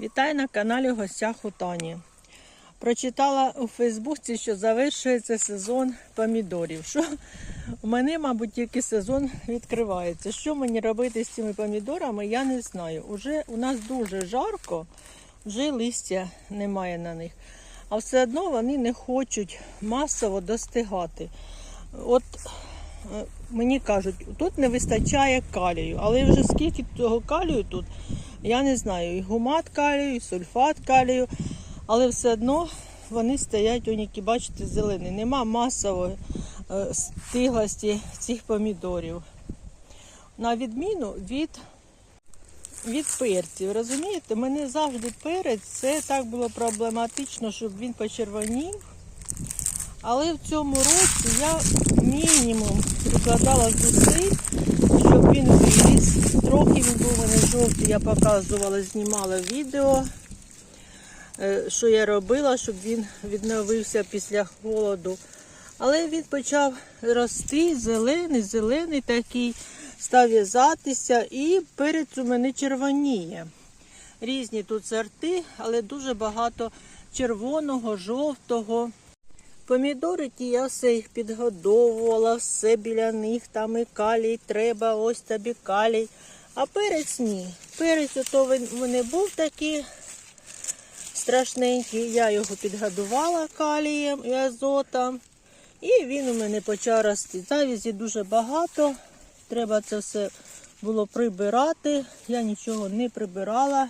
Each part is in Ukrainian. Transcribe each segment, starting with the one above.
Вітаю на каналі гостях у Тані. Прочитала у Фейсбуці, що завершується сезон помідорів. Що у мене, мабуть, тільки сезон відкривається. Що мені робити з цими помідорами, я не знаю. Уже у нас дуже жарко, вже листя немає на них. А все одно вони не хочуть масово достигати. От е, мені кажуть, тут не вистачає калію, але вже скільки того калію тут, я не знаю. І гумат калію, і сульфат калію, але все одно вони стоять, які бачите, зелені. Нема масової е, стиглості цих помідорів. На відміну від, від перців. Розумієте, мене завжди перець, це так було проблематично, щоб він почервонів. Але в цьому році я мінімум прикладала зусиль, щоб він виріс. Трохи він був жовтий, я показувала, знімала відео, е, що я робила, щоб він відновився після холоду. Але він почав рости, зелений, зелений такий, став в'язатися і перець у мене червоніє. Різні тут сорти, але дуже багато червоного, жовтого. Помідори ті я все їх підгодовувала, все біля них, там і калій треба, ось тобі калій. А перець ні. Перець ото він мене був такий страшненький. Я його підгодувала калієм і азотом. І він у мене почав рости. Завізі дуже багато. Треба це все було прибирати. Я нічого не прибирала.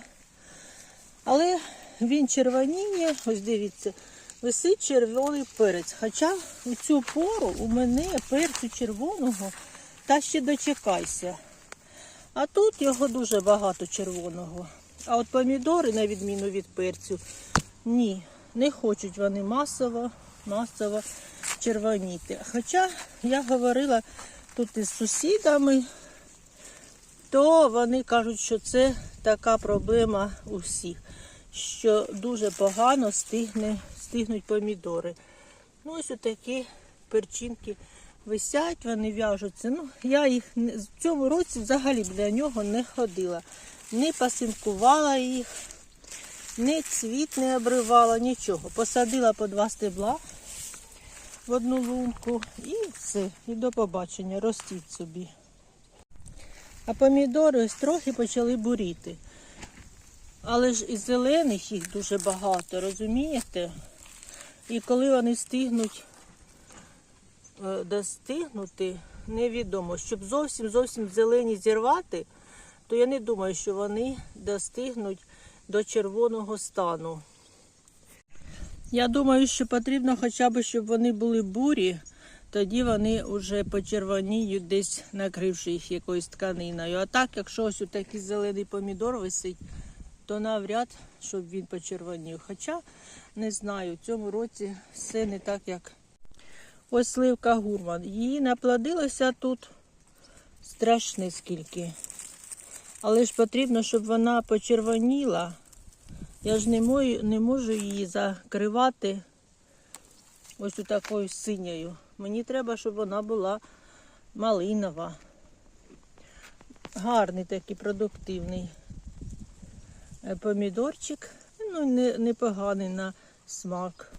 Але він червоніє, ось дивіться, висить червоний перець. Хоча у цю пору у мене перцю червоного, та ще дочекайся. А тут його дуже багато червоного. А от помідори, на відміну від перцю, ні, не хочуть вони масово, масово червоніти. Хоча я говорила тут із сусідами, то вони кажуть, що це така проблема у всіх, що дуже погано стигне, стигнуть помідори. Ну, ось отакі перчинки висять, вони в'яжуться. Ну, я їх в цьому році взагалі для нього не ходила. Не пасинкувала їх, ні цвіт не обривала, нічого. Посадила по два стебла в одну лунку і все. І до побачення, ростіть собі. А помідори ось трохи почали буріти. Але ж і зелених їх дуже багато, розумієте? І коли вони встигнуть е, достигнути, невідомо. Щоб зовсім зовсім зелені зірвати, то я не думаю, що вони достигнуть до червоного стану. Я думаю, що потрібно хоча б, щоб вони були бурі, тоді вони вже почервоніють, десь накривши їх якоюсь тканиною. А так, якщо ось такий зелений помідор висить, то навряд, щоб він почервонів. Хоча не знаю, в цьому році все не так, як ось сливка гурман. Її наплодилося тут страшне скільки. Але ж потрібно, щоб вона почервоніла. Я ж не можу, не можу її закривати ось такою синьою. Мені треба, щоб вона була малинова. Гарний такий продуктивний е, помідорчик. Ну, не, непоганий на смак.